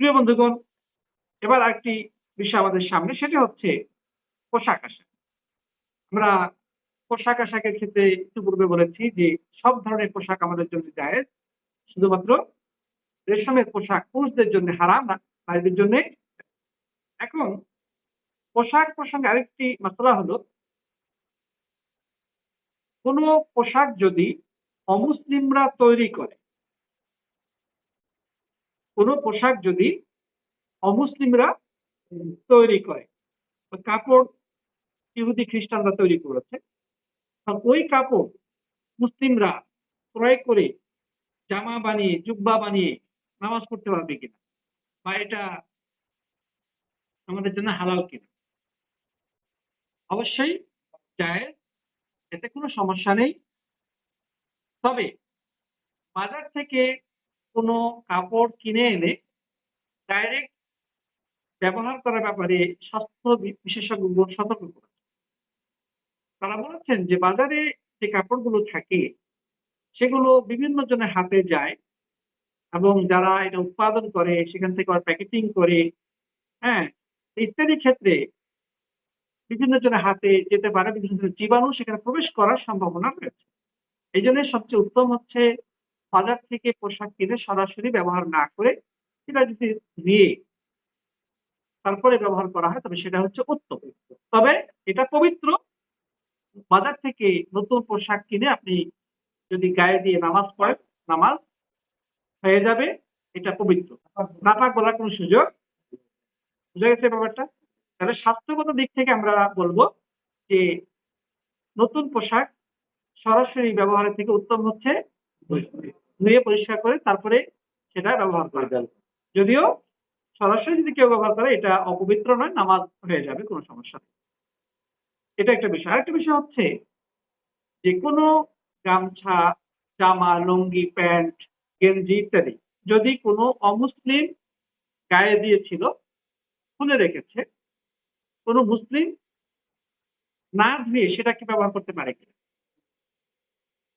প্রিয় বন্ধুগণ, এবার আরেকটি বিষয় আমাদের সামনে, সেটা হচ্ছে পোশাক আশাক। আমরা পোশাক আশাকের ক্ষেত্রে একটু পূর্বে বলেছি যে সব ধরনের পোশাক আমাদের জন্য জায়েজ, শুধুমাত্র রেশমের পোশাক পুরুষদের জন্য হারাম, নারীদের জন্য এখন পোশাক প্রসঙ্গে আরেকটি মাত্রা হলো, কোন পোশাক যদি অমুসলিমরা তৈরি করে কোন পোশাক যদি অমুসলিমরা তৈরি করে কাপড় ইহুদি খ্রিস্টানরা তৈরি করেছে ওই কাপড় মুসলিমরা ক্রয় করে জামা বানিয়ে, জুব্বা বানিয়ে নামাজ পড়তে পারবে কিনা? বা এটা আমাদের জন্য হালাল কিনা? অবশ্যই যায় এতে কোনো সমস্যা নেই। তবে বাজার থেকে কোনো কাপড় কিনে এনে ডাইরেক্ট ব্যবহার করার ব্যাপারে স্বাস্থ্য বি- বিশেষজ্ঞগণ সতর্ক করেছে তারা বলেছেন যে বাজারে যে কাপড়গুলো থাকে, সেগুলো বিভিন্ন জনের হাতে যায় এবং যারা এটা উৎপাদন করে, সেখান থেকে প্যাকেটিং করে হ্যাঁ ইত্যাদি ক্ষেত্রে বিভিন্ন জনের হাতে যেতে পারে, বিভিন্ন জীবাণু সেখানে প্রবেশ করার সম্ভাবনা রয়েছে। এই জন্য সবচেয়ে উত্তম হচ্ছে বাজার থেকে পোশাক কিনে সরাসরি ব্যবহার না করে সেটা যদি নিয়ে তারপরে ব্যবহার করা হয়, তবে সেটা হচ্ছে উত্তম। তবে এটা পবিত্র। বাজার থেকে নতুন পোশাক কিনে আপনি যদি গায়ে দিয়ে নামাজ পড়েন, নামাজ হয়ে যাবে, এটা পবিত্র। নাপাক বলার কোনো সুযোগ বুঝা গেছে ব্যাপারটা? তাহলে স্বাস্থ্যগত দিক থেকে আমরা বলব যে নতুন পোশাক সরাসরি ব্যবহারের থেকে উত্তম হচ্ছে ধুয়ে পরিষ্কার করে তারপরে সেটা ব্যবহার করা যদিও সরাসরি যদি কেউ ব্যবহার করে, এটা অপবিত্র নয়, নামাজ হয়ে যাবে, কোনো সমস্যা নেই। এটা একটা বিষয়। আরেকটা বিষয় হচ্ছে যে কোনো গামছা, জামা, লুঙ্গি, প্যান্ট, গেঞ্জি ইত্যাদি যদি কোনো অমুসলিম গায়ে দিয়েছিল, খুলে রেখেছে, কোনো মুসলিম না ধুয়ে সেটা কি ব্যবহার করতে পারে কিনা?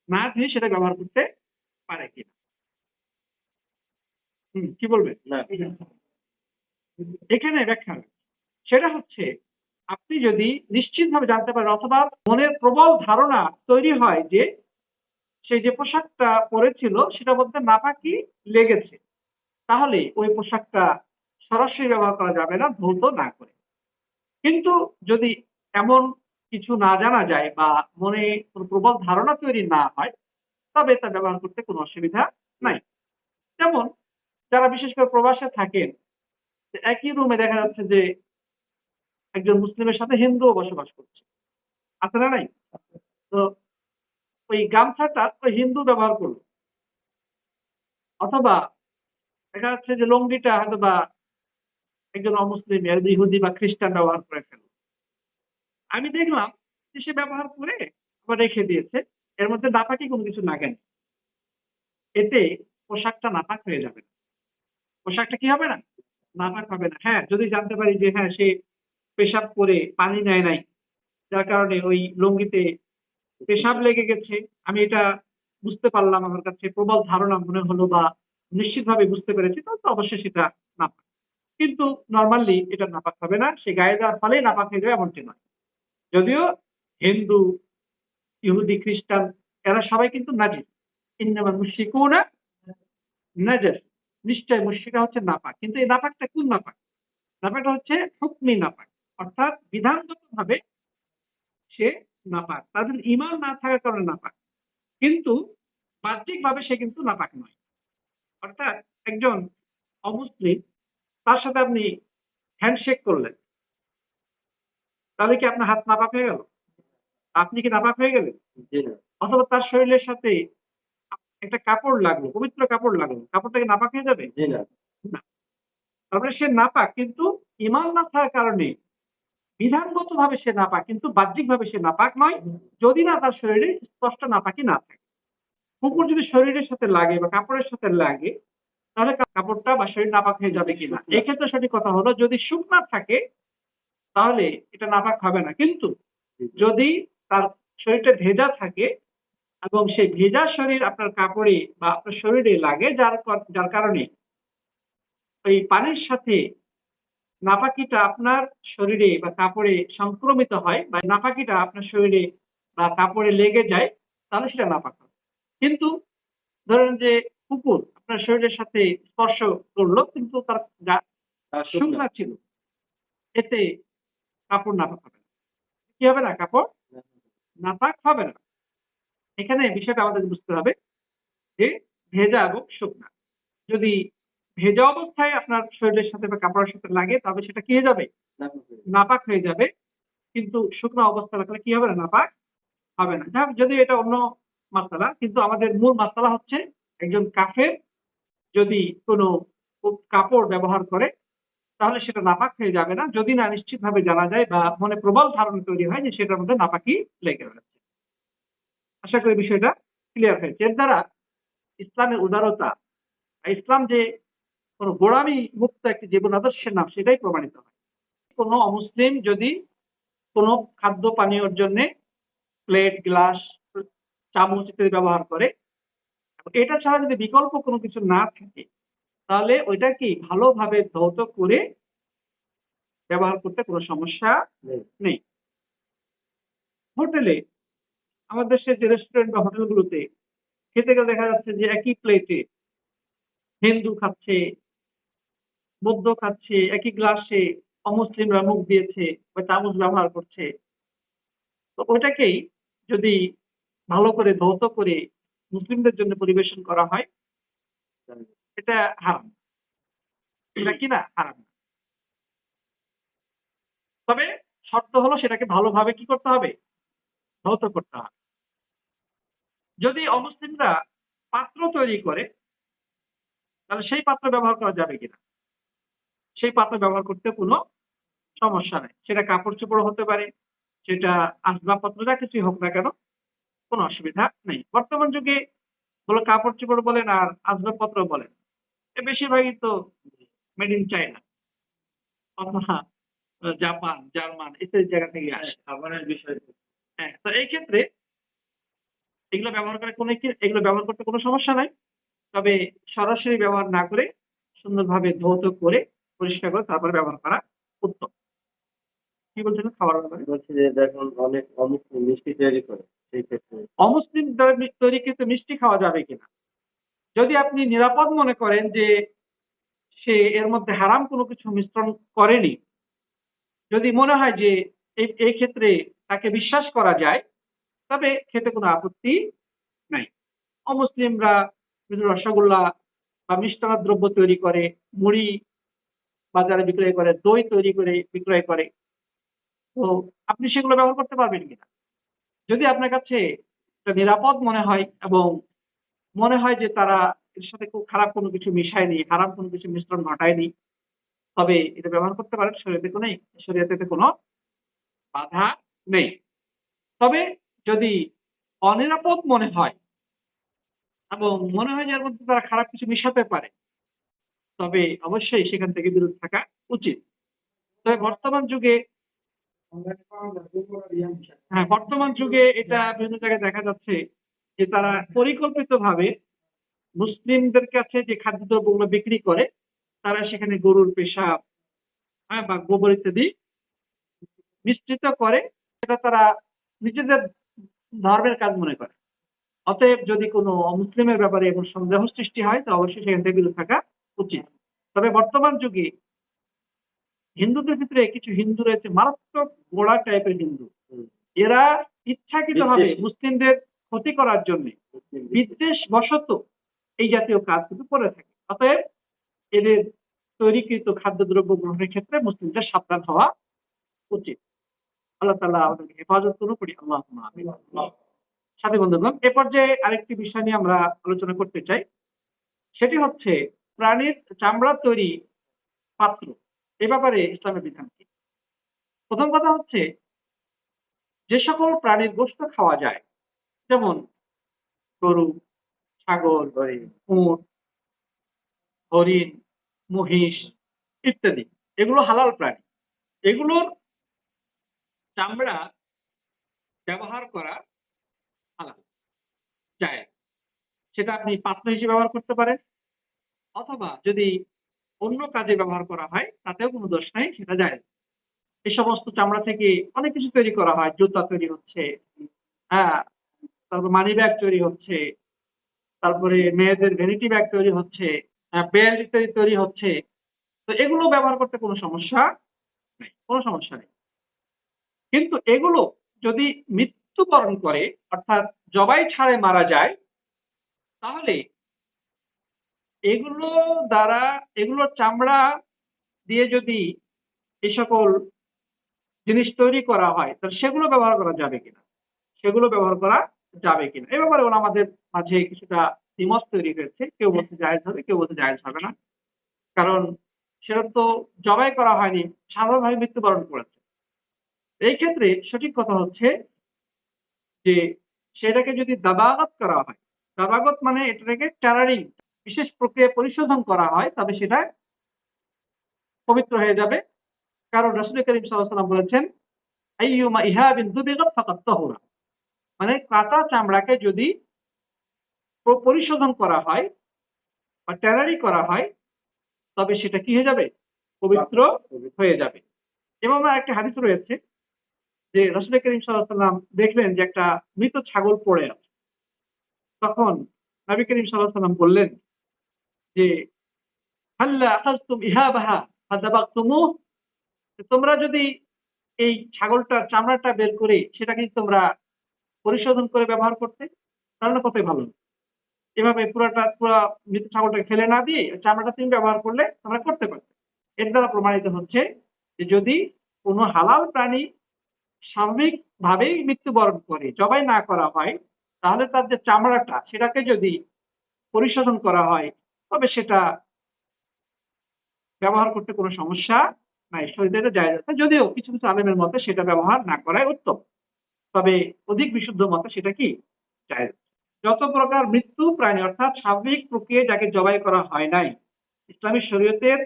না ধুয়ে সেটা ব্যবহার করতে পারে কিনা। হুম কি বলবেন না। এখানে ব্যাখ্যা সেটা হচ্ছে আপনি যদি নিশ্চিতভাবে জানতে পারেন অথবা মনের প্রবল ধারণা তৈরি হয় যে সেই যে পোশাকটা পরেছিল সেটার মধ্যে নাপাকি লেগেছে তাহলে ওই পোশাকটা সরাসরি ব্যবহার করা যাবে না ধৌত না করে। কিন্তু যদি এমন কিছু না জানা যায় বা মনে কোনো প্রবল ধারণা তৈরি না হয় তবে তা ব্যবহার করতে কোনো অসুবিধা নাই। যেমন, যারা বিশেষ করে প্রবাসে থাকেন একই রুমে দেখা যাচ্ছে যে একজন মুসলিমের সাথে হিন্দুও বসবাস করছে। আছে না নাই? তো ওই গামছাটা ওই হিন্দু ব্যবহার করল। অথবা দেখা যাচ্ছে যে লঙ্গিটা হয়তো বা একজন অমুসলিম ইহুদি বা খ্রিস্টান ব্যবহার করে ফেলল। আমি দেখলাম যে সে ব্যবহার করে আবার রেখে দিয়েছে। এর মধ্যে নাপাকি কোনো কিছু লাগেনি এতে পোশাকটা নাপাক হয়ে যাবে। পোশাকটা কি হবে না? নাপাক হবে না। হ্যাঁ যদি জানতে পারি যে হ্যাঁ সে পেশাব করে পানি নেয় নাই, যার কারণে ওই লুঙ্গিতে পেশাব লেগে গেছে, আমি এটা বুঝতে পারলাম আমার কাছে, প্রবল ধারণা মনে হলো বা নিশ্চিতভাবে বুঝতে পেরেছি তো অবশ্যই সেটা নাপাক। কিন্তু নর্মালি এটা নাপাক হবে না, সে গায়ে দেওয়ার ফলে নাপাক হয়ে যাবে এমনটি নয়। যদিও হিন্দু ইহুদি, খ্রিস্টান, এরা সবাই কিন্তু নাজিস ইন্নামা মুশরিকুনা নাজাস নিশ্চয় মুশিকা হচ্ছে নাপাক। কিন্তু এই নাপাকটা কোন নাপাক? নাপাকটা হচ্ছে হুকমি নাপাক। অর্থাৎ বিধানগত ভাবে সে নাপাক। তাদের ইমান না থাকার কারণে নাপাক। কিন্তু বাহ্যিক ভাবে সে কিন্তু নাপাক নয়। অর্থাৎ একজন অমুসলিম, তার সাথে আপনি হ্যান্ডশেক করলেন। তাহলে কি আপনার হাত নাপাক হয়ে গেল? আপনি কি নাপাক হয়ে গেলেন? অথবা তার শরীরের সাথে একটা কাপড় লাগল পবিত্র কাপড় লাগল কাপড়টাকে নাপাক হয়ে যাবে? না। তারপরে সে নাপাক কিন্তু ইমান না থাকার কারণে বিধানগত ভাবে সে নাপাক কিন্তু বাহ্যিক ভাবে সে নাপাক নয় যদি না তার শরীরে স্পষ্ট নাপাকি না থাকে। কুকুর যদি শরীরের সাথে লাগে বা কাপড়ের সাথে লাগে তাহলে কাপড়টা বা শরীর নাপাক হয়ে যাবে কিনা? এক্ষেত্রে সঠিক কথা হলো যদি শুকনা থাকে তাহলে এটা নাপাক হবে না। কিন্তু যদি তার শরীরটা ভেজা থাকে এবং সেই ভেজা শরীর আপনার কাপড়ে বা আপনার শরীরে লাগে যার যার কারণে ওই পানির সাথে নাপাকিটা আপনার শরীরে বা কাপড়ে সংক্রমিত হয় বা নাপাকিটা আপনার শরীরে বা কাপড়ে লেগে যায় তাহলে সেটা নাপাক কিন্তু ধরেন যে কুকুর আপনার শরীরের সাথে স্পর্শ করল কিন্তু তার। শুকনা ছিল এতে কাপড় নাপাক হবে কি হবে না কাপড়? নাপাক হবে না। এখানে বিষয়টা আমাদের বুঝতে হবে যে ভেজা এবং শুকনা। যদি ভেজা অবস্থায় আপনার শরীরের সাথে বা কাপড়ের সাথে লাগে তবে সেটা কি হয়ে যাবে? নাপাক হয়ে যাবে। কিন্তু শুকনো অবস্থা রাখলে কি হবে না? নাপাক হবে না। যাক, যদি এটা অন্য মাসালা কিন্তু আমাদের মূল মাসালা হচ্ছে একজন কাফের যদি কোনো কাপড় ব্যবহার করে তাহলে সেটা নাপাক হয়ে যাবে না। যদি না নিশ্চিতভাবে জানা যায় বা মনে প্রবল ধারণা তৈরি হয় যে সেটার মধ্যে নাপাকি লেগে রয়েছে। আশা করি বিষয়টা ক্লিয়ার হয়েছে। এর দ্বারা ইসলামের উদারতা ইসলাম যে কোনো গোড়ামি মুক্ত একটি জীবন আদর্শের নাম, সেটাই প্রমাণিত হয়। কোনো অমুসলিম যদি কোনো খাদ্য পানীয়র জন্য প্লেট, গ্লাস, চামচ ইত্যাদি ব্যবহার করে এটা ছাড়া যদি বিকল্প কোনো কিছু না থাকে তাহলে ওইটা কি? ভালোভাবে ধৌত করে ব্যবহার করতে কোনো সমস্যা নেই। হোটেলে আমাদের দেশের যে রেস্টুরেন্ট বা হোটেলগুলোতে খেতে গেলে দেখা যাচ্ছে যে একই প্লেটে হিন্দু খাচ্ছে বৌদ্ধ খাচ্ছে একই গ্লাসে অমুসলিমরা মুখ দিয়েছে বা চামচ ব্যবহার করছে। তো ওইটাকেই যদি ভালো করে ধৌত করে মুসলিমদের জন্য পরিবেশন করা হয় এটা হারাম। এটা কি না? হারাম। তবে শর্ত হলো সেটাকে ভালোভাবে কি করতে হবে? ধৌত করতে হবে। যদি অমুসলিমরা পাত্র তৈরি করে, তাহলে সেই পাত্র ব্যবহার করা যাবে কিনা? সেই পাত্র ব্যবহার করতে কোনো সমস্যা নেই। সেটা কাপড় চোপড় হতে পারে, সেটা আসবাবপত্র যা কিছুই হোক না কেন, কোনো অসুবিধা নেই। বর্তমান যুগে বলো কাপড় চোপড় বলেন আর আসবাবপত্র বলেন। বেশিরভাগই তো মেড ইন চায়না অথবা জাপান জার্মান ইত্যাদি জায়গা থেকে আসে। খাবারের বিষয় হ্যাঁ তো এই ক্ষেত্রে এগুলো ব্যবহার করে কোনো এগুলো ব্যবহার করতে কোনো সমস্যা নাই। তবে সরাসরি ব্যবহার না করে সুন্দরভাবে ধৌত করে পরিষ্কার করে তারপরে ব্যবহার করা উত্তম। কি বলছেন খাবার ব্যাপারে? বলছি যে দেখুন অনেক অমুসলিম মিষ্টি তৈরি করে সেই ক্ষেত্রে। অমুসলিম মি- তৈরিকৃত মিষ্টি খাওয়া যাবে কিনা? যদি আপনি নিরাপদ মনে করেন যে সে এর মধ্যে হারাম কোনো কিছু মিশ্রণ করেনি, যদি মনে হয় যে এই ক্ষেত্রে তাকে বিশ্বাস করা যায়, তবে খেতে কোনো আপত্তি নাই। অমুসলিমরা রসগোল্লা বা মিষ্টান্ন দ্রব্য তৈরি করে, মুড়ি বাজারে বিক্রয় করে, দই তৈরি করে, বিক্রয় করে। তো আপনি সেগুলো ব্যবহার করতে পারবেন কিনা? যদি আপনার কাছে নিরাপদ মনে হয় এবং মনে হয় যে তারা এর সাথে খুব খারাপ কোনো কিছু মিশায়নি খারাপ কোনো কিছু মিশ্রণ ঘটায়নি। তবে এটা ব্যবহার করতে পারেন, শরীয়তে কোনো শরীয়তে কোনো বাধা নেই। তবে যদি অনিরাপদ মনে হয় এবং মনে হয় যে এর মধ্যে তারা খারাপ কিছু মিশাতে পারে, তবে অবশ্যই সেখান থেকে বিরত থাকা উচিত। তবে বর্তমান যুগে হ্যাঁ বর্তমান যুগে এটা বিভিন্ন জায়গায় দেখা যাচ্ছে যে তারা পরিকল্পিতভাবে মুসলিমদের কাছে যে খাদ্যদ্রব্যগুলো বিক্রি করে তারা সেখানে গরুর পেশাব হ্যাঁ বা গোবর ইত্যাদি মিশ্রিত করে সেটা তারা নিজেদের ধর্মের কাজ মনে করে। অতএব যদি কোনো মুসলিমের ব্যাপারে এবং সন্দেহ সৃষ্টি হয় তো অবশ্যই সেখান থেকে বিরত থাকা উচিত। তবে বর্তমান যুগে হিন্দুদের ভিতরে কিছু হিন্দু রয়েছে মারাত্মক গোড়া টাইপের হিন্দু। এরা ইচ্ছাকৃতভাবে বিদ্বেষ। মুসলিমদের ক্ষতি করার জন্য বিদ্বেষ। বশত এই জাতীয় কাজ কিন্তু করে থাকে। অতএব এদের তৈরিকৃত খাদ্যদ্রব্য গ্রহণের ক্ষেত্রে মুসলিমদের সাবধান হওয়া উচিত। আল্লাহ তালা আমাদেরকে হেফাজত করুন করি আল্লাহ। সাথী বন্ধুগণ এ পর্যায়ে আরেকটি বিষয় নিয়ে আমরা আলোচনা করতে চাই। সেটি হচ্ছে প্রাণীর চামড়া তৈরি পাত্র। এ ব্যাপারে ইসলামের বিধান কি? প্রথম কথা হচ্ছে যে সকল প্রাণীর গোস্ত খাওয়া যায় যেমন গরু, ছাগল, উট, হরিণ, মহিষ ইত্যাদি। এগুলো হালাল প্রাণী। এগুলোর চামড়া ব্যবহার করা হালাল যায় সেটা আপনি পাত্র হিসেবে ব্যবহার করতে পারেন, অথবা যদি অন্য কাজে ব্যবহার করা হয়, তাতেও কোনো দোষ নাই, সেটা যায় এই সমস্ত চামড়া থেকে অনেক কিছু তৈরি করা হয়, জুতা তৈরি হচ্ছে হ্যাঁ তারপর মানি ব্যাগ তৈরি হচ্ছে, তারপরে মেয়েদের ভ্যানিটি ব্যাগ তৈরি হচ্ছে বেল্ট ইত্যাদি তৈরি হচ্ছে। তো এগুলো ব্যবহার করতে কোনো সমস্যা নেই, কোনো সমস্যা নেই। কিন্তু এগুলো যদি মৃত্যুবরণ করে, অর্থাৎ জবাই ছাড়ে মারা যায়, তাহলে এগুলো দ্বারা, এগুলোর চামড়া দিয়ে যদি এই সকল জিনিস তৈরি করা হয়, তাহলে সেগুলো ব্যবহার করা যাবে কিনা? সেগুলো ব্যবহার করা যাবে কিনা। এ ব্যাপারে ওরা আমাদের মাঝে কিছুটা দ্বিমত তৈরি হয়েছে। কেউ বলতে জায়েজ হবে, কেউ বলতে জায়েজ হবে না। কারণ সেটা তো জবাই করা হয়নি, সাধারণভাবে মৃত্যুবরণ করেছে। এই ক্ষেত্রে সঠিক কথা হচ্ছে যে সেটাকে যদি দাবাগত করা হয়, দাবাগত মানে এটাকে টারারিং, বিশেষ প্রক্রিয়া পরিশোধন করা হয় তবে সেটা পবিত্র হয়ে যাবে। কারণ রসুল করিম সাল্লাম বলেছেন, আইয়ুমা ইহাবিন দুবিগত ফাকাত তাহুরা। মানে কাঁচা চামড়াকে যদি পরিশোধন করা হয় বা ট্যারারি করা হয়, তবে সেটা কি হয়ে যাবে? পবিত্র হয়ে যাবে। এবং একটা হাদিস রয়েছে যে রসুল করিম সাল্লাম দেখলেন যে একটা মৃত ছাগল পড়ে আছে। তখন নবী করিম সাল্লাম বললেন যে ইহাবাহা ফাদাবাকতুমুহ তোমরা যদি এই ছাগলটার চামড়াটা বের করে সেটাকে তোমরা পরিশোধন করে ব্যবহার করতে, তাহলে কতই ভালো। এভাবে পুরাটা, পুরো মৃত ছাগলটাকে ফেলে না দিয়ে চামড়াটা তুমি ব্যবহার করলে তোমরা করতে পারবে এর দ্বারা প্রমাণিত হচ্ছে যে যদি কোনো হালাল প্রাণী স্বাভাবিক ভাবেই মৃত্যুবরণ করে, জবাই না করা হয়, তাহলে তার যে চামড়াটা, সেটাকে যদি পরিশোধন করা হয়, তবে সেটা ব্যবহার করতে কোনো সমস্যা নাই। শরীরে যাচ্ছে যদিও কিছু কিছু আলেমের মতে সেটা ব্যবহার না করাই উত্তম। তবে অধিক বিশুদ্ধ মতে সেটা কি? যায় যত প্রকার মৃত্যু প্রাণী, অর্থাৎ স্বাভাবিক প্রক্রিয়ায় যাকে জবাই করা হয় নাই, ইসলামী শরীয়তের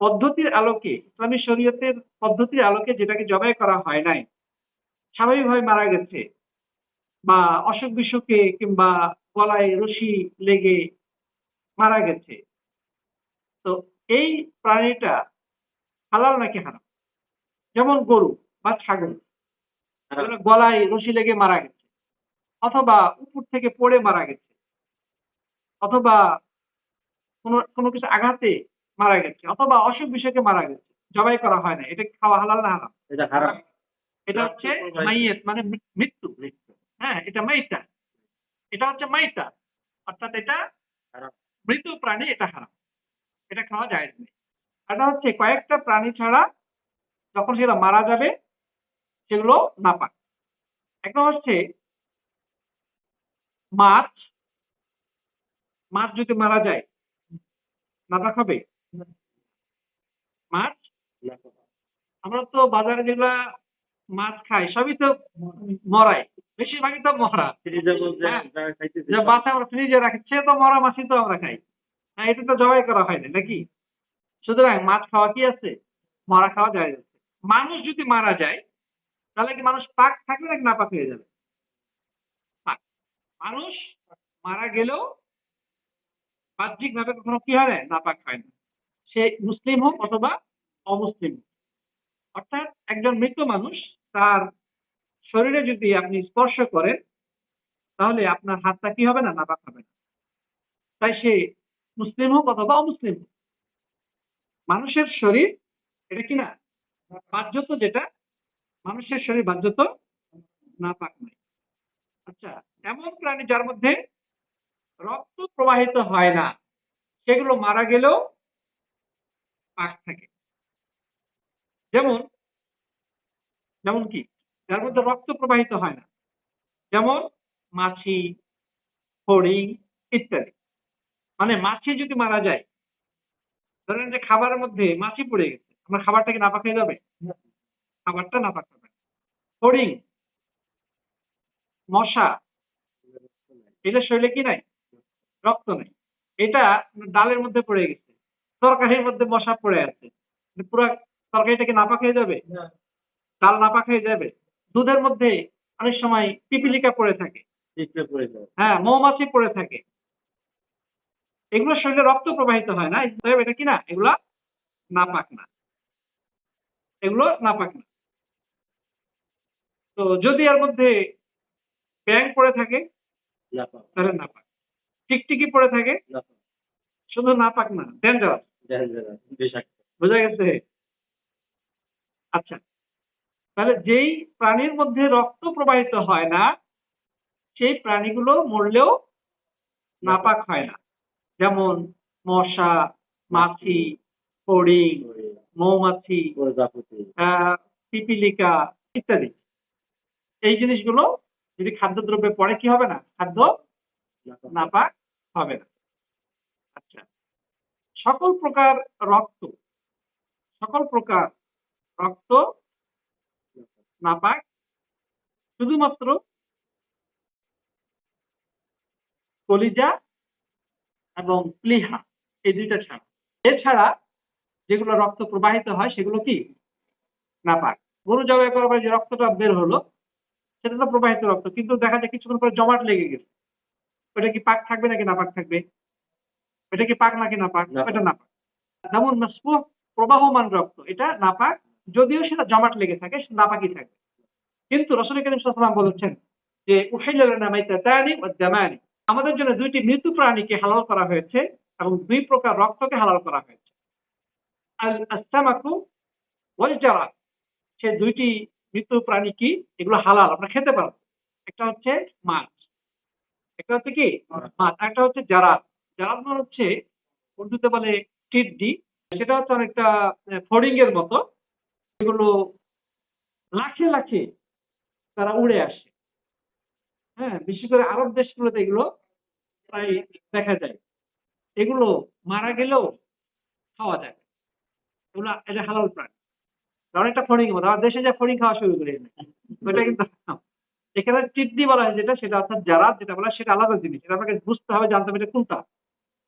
পদ্ধতির আলোকে, ইসলামী শরীয়তের পদ্ধতির আলোকে যেটাকে জবাই করা হয় নাই, স্বাভাবিকভাবে মারা গেছে। বা অসুখ বিসুখে কিংবা গলায় রশি লেগে মারা গেছে। তো এই প্রাণীটা হালাল নাকি হারাম? যেমন গরু বা ছাগল। গলায় রশি লেগে মারা গেছে অথবা উপর থেকে পড়ে মারা গেছে অথবা কোনো কোনো কিছু আঘাতে মারা গেছে অথবা অসুখ বিসুখে মারা গেছে। জবাই করা হয় না এটা খাওয়া হালাল না হারাম? এটা হারাম। এটা হচ্ছে মাইয়েত মানে মৃত্যু। হ্যাঁ এটা মাইতা। এটা হচ্ছে মাইতা। অর্থাৎ এটা। মৃত প্রাণী এটা হারাম। এটা খাওয়া যায় না এটা হচ্ছে কয়েকটা প্রাণী ছাড়া যখন সেটা মারা যাবে সেগুলো না পাক একটা হচ্ছে মাছ মাছ যদি মারা যায় নাপাক হবে? মাছ? আমরা তো বাজারে যেগুলা মাছ খাই সবই তো মরাই। বেশিরভাগই তো মরা। হ্যাঁ। মাছ আমরা ফ্রিজে রাখি সে তো মরা মাছই তো আমরা খাই। হ্যাঁ এটা তো জবাই করা হয় না নাকি? সুতরাং মাছ খাওয়া কি আছে? মরা খাওয়া যায় মানুষ যদি মারা যায় তাহলে কি মানুষ পাক থাকবে নাকি না পাক হয়ে যাবে? মানুষ মারা গেলেও বাহ্যিক ভাবে কখনো কি হয়? নাপাক হয় না। সে মুসলিম হোক অথবা অমুসলিম অর্থাৎ একজন মৃত মানুষ তার শরীরে যদি আপনি স্পর্শ করেন, তাহলে আপনার হাতটা কি হবে না? নাপাক হবে না। তাই সে মুসলিম হোক অথবা অমুসলিম হোক, মানুষের শরীর এটা কি না? বাহ্যত যেটা মানুষের শরীর বাহ্যত নাপাক নয়। আচ্ছা এমন প্রাণী যার মধ্যে রক্ত প্রবাহিত হয় না সেগুলো মারা গেলেও পাক থাকে। যেমন যেমন কি যার মধ্যে রক্ত প্রবাহিত হয় না যেমন মাছি হরিণ ইত্যাদি। মানে মাছি যদি মারা যায় ধরেন যে খাবারের মধ্যে মাছি পড়ে গেছে আমার খাবারটা কি নাপাক হয়ে যাবে? খাবারটা না নাপাক হরিণ মশা এটা শরীরে কি নাই? রক্ত নেই। এটা ডালের মধ্যে পড়ে গেছে। তরকারির মধ্যে মশা পড়ে আছে। পুরো তরকারিটা কি নাপাক হয়ে যাবে? ডাল নাপাক হয়ে যাবে? দুধের মধ্যে অনেক সময় পিপিলিকা পড়ে থাকে। হ্যাঁ মৌমাছি পড়ে থাকে। এগুলো শরীরে রক্ত প্রবাহিত হয় না। এটা কি না? এগুলা নাপাক না। এগুলো নাপাক না। তো যদি এর মধ্যে ব্যাং পড়ে থাকে তাহলে না পাক। টিকটিকি পড়ে থাকে শুধু না পাক না ডেঞ্জারাস বোঝা গেছে? আচ্ছা তাহলে যেই প্রাণীর মধ্যে রক্ত প্রবাহিত হয় না সেই প্রাণীগুলো মরলেও নাপাক হয় না। যেমন মশা মাছি ফড়িং মৌমাছি পিপিলিকা ইত্যাদি। এই জিনিসগুলো যদি খাদ্যদ্রব্যে পড়ে, কি হবে না? খাদ্য নাপাক হবে না। আচ্ছা সকল প্রকার রক্ত, সকল প্রকার রক্ত নাপাক, শুধুমাত্র কলিজা এবং প্লিহা এই দুইটা ছাড়া। এছাড়া যেগুলো রক্ত প্রবাহিত হয়, সেগুলো কি? নাপাক। গরু জবাই করার পরে যে রক্তটা বের হলো সেটা তো প্রবাহিত রক্ত কিন্তু দেখা যায় কিছুক্ষণ পরে জমাট লেগে গেছে। ওটা কি পাক থাকবে নাকি নাপাক থাকবে? এটা কি পাক নাকি নাপাক নাপাক। এটা নাপাক যেমন মাসফুহ প্রবাহমান রক্ত এটা নাপাক যদিও সেটা জমাট লেগে থাকে সেটা নাপাকই থাকবে। কিন্তু রসুল করিম সাল্লাম বলেছেন যে উহাইলানি আমাদের জন্য দুইটি মৃত্যু প্রাণীকে হালাল করা হয়েছে এবং দুই প্রকার রক্তকে হালাল করা হয়েছে। আল আস্তামাকু ওয়াল সে দুইটি মৃত্যু প্রাণী কি? এগুলো হালাল আমরা খেতে পারব একটা হচ্ছে মাছ। একটা হচ্ছে কি? মাছ। একটা হচ্ছে জারাদ জারাদ মানে হচ্ছে উর্দুতে বলে টিড্ডি। সেটা হচ্ছে অনেকটা ফড়িং এর মতো। এগুলো লাখে লাখে তারা উড়ে আসে। হ্যাঁ বিশেষ করে আরব দেশগুলোতে এগুলো প্রায় দেখা যায়। এগুলো মারা গেলেও খাওয়া যায়। এগুলো এটা হালাল প্রাণী। অনেকটা ফড়িং মতো। আমার দেশে যা ফড়িং খাওয়া শুরু করে ওটা কিন্তু এখানে টিড্ডি বলা হয় যেটা, সেটা অর্থাৎ যারা যেটা বলা সেটা আলাদা জিনিস। এটা আপনাকে বুঝতে হবে, জানতে হবে কোনটা।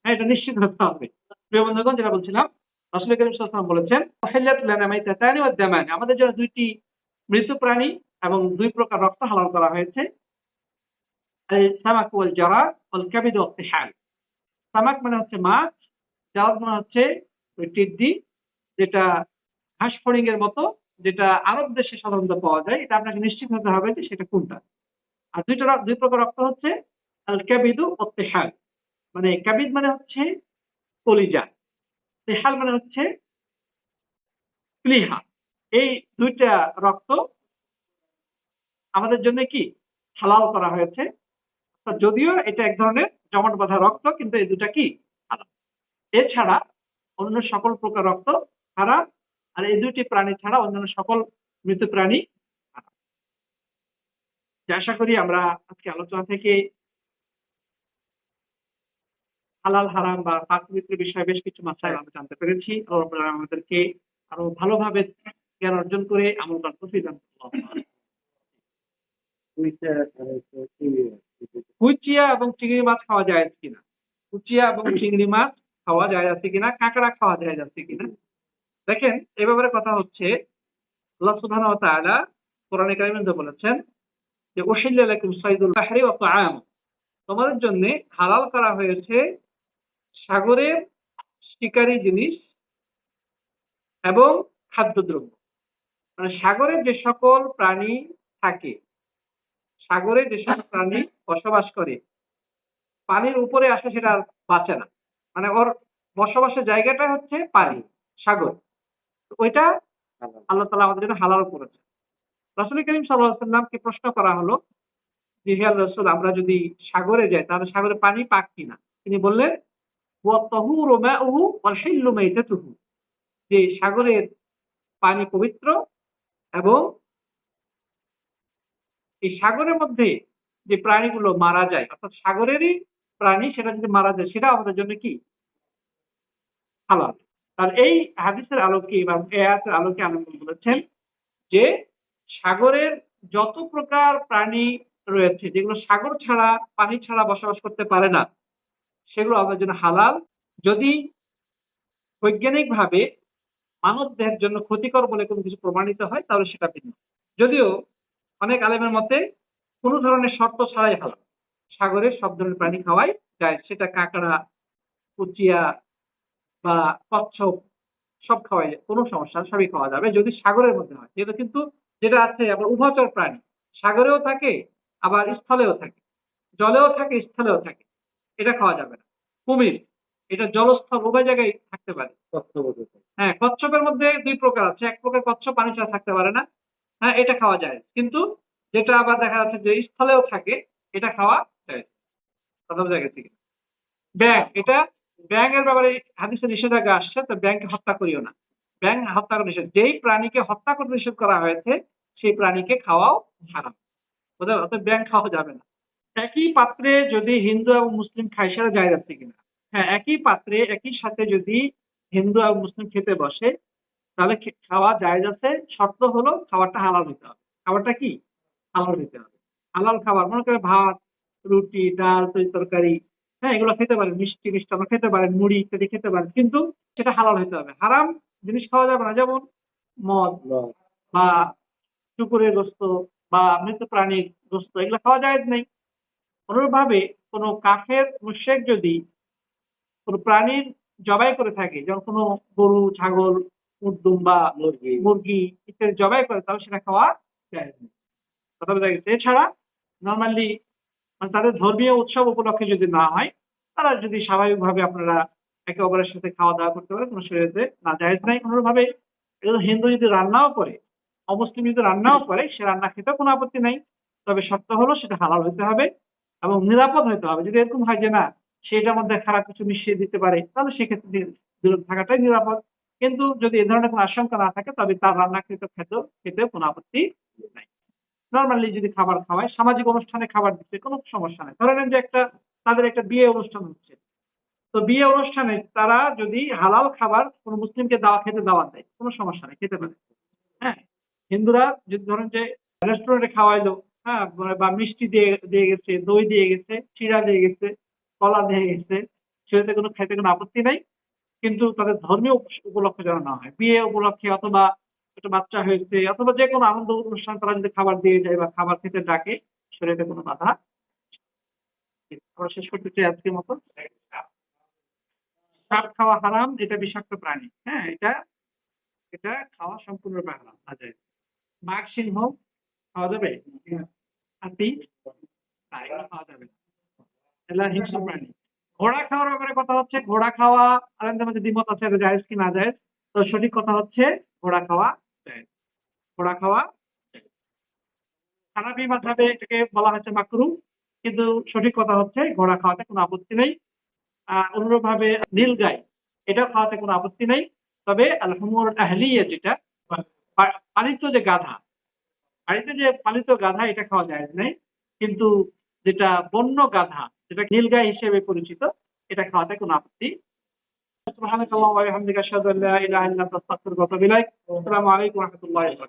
হ্যাঁ এটা নিশ্চিত হতে হবে। প্রিয় বন্ধুগণ, যেটা বলছিলাম, রাসূল করিম বলেছেন ওয়াহিল্লাত লানা মাইতাতানি ওয়া দামানি। আমাদের জন্য দুইটি মৃত প্রাণী এবং দুই প্রকার রক্ত হালাল করা হয়েছে। সামাক ওয়াল জারাদ ওয়াল কাবিদ ওয়াল তিহাল। সামাক মানে হচ্ছে মাছ জারাদ মানে হচ্ছে ওই টিড্ডি, যেটা হাঁস ফড়িং এর মতো, যেটা আরব দেশে সাধারণত পাওয়া যায়, এটা আপনাকে নিশ্চিত হতে হবে যে সেটা কোনটা। আর দুইটা দুই প্রকার রক্ত হচ্ছে আল কাবিদু ও তেহাল। মানে কাবিদ মানে হচ্ছে কলিজা, তেহাল মানে হচ্ছে প্লিহা এই দুইটা রক্ত আমাদের জন্য কি? হালাল করা হয়েছে। যদিও এটা এক ধরনের জমাট বাঁধা রক্ত, কিন্তু এই দুটা কি? হালাল। এছাড়া অন্য সকল প্রকার রক্ত হারাম আর এই দুটি প্রাণী ছাড়া অন্যান্য সকল মৃত প্রাণী আশা করি আমরা আজকে আলোচনা থেকে হালাল হারাম বা পাক পবিত্র বিষয়ে বেশ কিছু মাত্রায় আমরা জানতে পেরেছি। আমাদেরকে আরও ভালোভাবে জ্ঞান অর্জন করে আমল করার মাছ, কুচিয়া এবং চিংড়ি মাছ খাওয়া যায় কিনা? কুচিয়া এবং চিংড়ি মাছ খাওয়া যায় আছে কিনা? কাঁকড়া খাওয়া যায় যাচ্ছে কিনা? দেখেন এ ব্যাপারে কথা হচ্ছে বলেছেন যে তোমাদের জন্য হালাল করা হয়েছে সাগরের শিকারী জিনিস এবং খাদ্যদ্রব্য। মানে সাগরে যে সকল প্রাণী থাকে, সাগরে যে সকল প্রাণী বসবাস করে, পানির উপরে আসে সেটা আর বাঁচে না। মানে ওর বসবাসের জায়গাটা হচ্ছে পানি, সাগর। ওইটা আল্লাহ তালা আমাদের জন্য হালাল করেছে। রসুল করিম সাল্লাহামকে প্রশ্ন করা হলো যে হে আল্লাহ রসুল আমরা যদি সাগরে যাই তাহলে সাগরে পানি পাক কিনা? তিনি বললেন যে সাগরের পানি পবিত্র এবং এই সাগরের মধ্যে যে প্রাণীগুলো মারা যায় অর্থাৎ সাগরেরই প্রাণী সেটা যদি মারা যায় সেটা আমাদের জন্য কি? হালাল। আর এই হাদিসের আলোকে বা এই আয়াতের আলোকে আনন্দ বলেছেন যে সাগরের যত প্রকার প্রাণী রয়েছে, যেগুলো সাগর ছাড়া, পানি ছাড়া বসবাস করতে পারে না, সেগুলো আমাদের জন্য হালাল। যদি বৈজ্ঞানিক ভাবে মানব দেহের জন্য ক্ষতিকর বলে কোনো কিছু প্রমাণিত হয়, তাহলে সেটা ভিন্ন। যদিও অনেক আলেমের মতে কোনো ধরনের শর্ত ছাড়াই হালাল। সাগরের সব ধরনের প্রাণী খাওয়াই যায়, সেটা কাঁকড়া, কুচিয়া বা কচ্ছপ সব খাওয়া যায় কোনো সমস্যা সবই খাওয়া যাবে যদি সাগরের মধ্যে হয়। যেহেতু কিন্তু যেটা আছে আবার উভচর প্রাণী সাগরেও থাকে আবার স্থলেও থাকে। জলেও থাকে স্থলেও থাকে এটা খাওয়া যাবে না। কুমির এটা জলস্থল উভয় জায়গায় থাকতে পারে। হ্যাঁ কচ্ছপের মধ্যে দুই প্রকার আছে। এক প্রকার কচ্ছপ পানি ছাড়া থাকতে পারে না। হ্যাঁ এটা খাওয়া যায়। কিন্তু যেটা আবার দেখা যাচ্ছে যে স্থলেও থাকে এটা খাওয়া যায়। কথা বোঝা গেছে কি ব্যাং এটা ব্যাঙের ব্যাপারে হাদিসে নিষেধাজ্ঞা আসছে, তো ব্যাংকে হত্যা করিও না। ব্যাং হত্যা করা নিষেধ যেই প্রাণীকে হত্যা করতে নিষেধ করা হয়েছে, সেই প্রাণীকে খাওয়াও হারাম। বোঝা অর্থাৎ ব্যাং খাওয়া যাবে না। একই পাত্রে যদি হিন্দু এবং মুসলিম খায়, সেটা যায় যাচ্ছে কিনা? হ্যাঁ একই পাত্রে, একই সাথে যদি হিন্দু এবং মুসলিম খেতে বসে, তাহলে খাওয়া যায় যাচ্ছে শর্ত হলো খাবারটা হালাল হতে হবে। খাবারটা কি? হালাল হতে হবে। হালাল খাবার মনে করে ভাত, রুটি, ডাল তরি তরকারি হ্যাঁ এগুলো খেতে পারেন মিষ্টি মিষ্টান্ন খেতে পারেন মুড়ি ইত্যাদি খেতে পারেন কিন্তু সেটা হালাল হতে হবে। হারাম জিনিস খাওয়া যাবে না যেমন মদ বা কুকুরের গোস্ত বা মৃত প্রাণীর গোস্ত এগুলো খাওয়া যায় নেই। অনুরূপভাবে কোনো কাফের মুশেক যদি কোনো প্রাণীর জবাই করে থাকে যেমন কোনো গরু ছাগল উট দুম্বা মুরগি। মুরগি ইত্যাদি জবাই করে তাহলে সেটা খাওয়া যায় না এছাড়া নর্মালি মানে তাদের ধর্মীয় উৎসব উপলক্ষে যদি না হয়, তারা যদি স্বাভাবিকভাবে আপনারা একে অপরের সাথে খাওয়া দাওয়া করতে পারে কোনো শরীরে না জায়েজ নাই একজন হিন্দু যদি রান্নাও করে, অমুসলিম যদি রান্নাও করে, সে রান্না খেতে কোনো আপত্তি নাই। তবে শর্ত হলো সেটা হালাল হতে হবে এবং নিরাপদ হতে হবে। যদি এরকম হয় যে না সেটার মধ্যে খারাপ কিছু মিশিয়ে দিতে পারে, তাহলে সেক্ষেত্রে দূরে- থাকাটাই নিরাপদ। কিন্তু যদি এ ধরনের কোনো আশঙ্কা না থাকে, তবে তার রান্নাকৃত খেতে খেতে কোনো আপত্তি নাই। নর্মালি যদি খাবার খাওয়ায়, সামাজিক অনুষ্ঠানে খাবার দিচ্ছে কোনো সমস্যা নেই। ধরেন যে একটা, তাদের একটা বিয়ে অনুষ্ঠান হচ্ছে। তো বিয়ে অনুষ্ঠানে তারা যদি হালাল খাবার কোনো মুসলিমকে দাওয়া খেতে দাওয়াত দেয়, কোনো সমস্যা নেই, খেতে পারে। হ্যাঁ? হিন্দুরা যদি ধরেন যে রেস্টুরেন্টে খাওয়াইলো হ্যাঁ বা- বা মিষ্টি দিয়ে দিয়ে গেছে, দই দিয়ে গেছে চিরা দিয়ে গেছে, কলা দিয়ে গেছে, সেটাতে কোনো, খেতে কোনো আপত্তি নাই। কিন্তু তাদের ধর্মীয় উপলক্ষে যেন না হয়। বিয়ে উপলক্ষে অথবা একটা বাচ্চা হয়েছে, অথবা যে কোনো আনন্দ অনুষ্ঠান তারা যদি খাবার দিয়ে যায় বা খাবার খেতে ডাকে, শরীরে কোনো বাধা শেষ করতে চাই আজকের মতো। সাপ খাওয়া হারাম, এটা বিষাক্ত প্রাণী। হ্যাঁ এটা এটা খাওয়া সম্পূর্ণরূপে হারাম আজে বাঘ সিংহ, খাওয়া যাবে? হাতি খাওয়া যাবে না। এগুলো হিংস্র প্রাণী। ঘোড়া খাওয়ার ব্যাপারে কথা হচ্ছে, ঘোড়া খাওয়া আলেমদের মধ্যে দ্বিমত আছে জায়েজ কি না জায়েজ? তো সঠিক কথা হচ্ছে, ঘোড়া খাওয়া জায়েজ ঘোড়া খাওয়া। এটাকে বলা হচ্ছে মাকরু, কিন্তু সঠিক কথা হচ্ছে ঘোড়া খাওয়াতে কোনো আপত্তি নেই। অনুরূপভাবে নীল গাই এটা খাওয়াতে কোনো আপত্তি নেই। তবে আলহামুর আহলিয়া যেটা পালিত যে গাধা বাড়িতে যে পালিত গাধা, এটা খাওয়া যায় নেই। কিন্তু যেটা বন্য গাধা, যেটা নীল গাই হিসেবে পরিচিত, এটা খাওয়াতে কোনো আপত্তি سبحانك اللهم وبحمدك أشهد أن لا إله إلا أنت أستغفرك وأتوب إليك. السلام عليكم ورحمة الله وبركاته.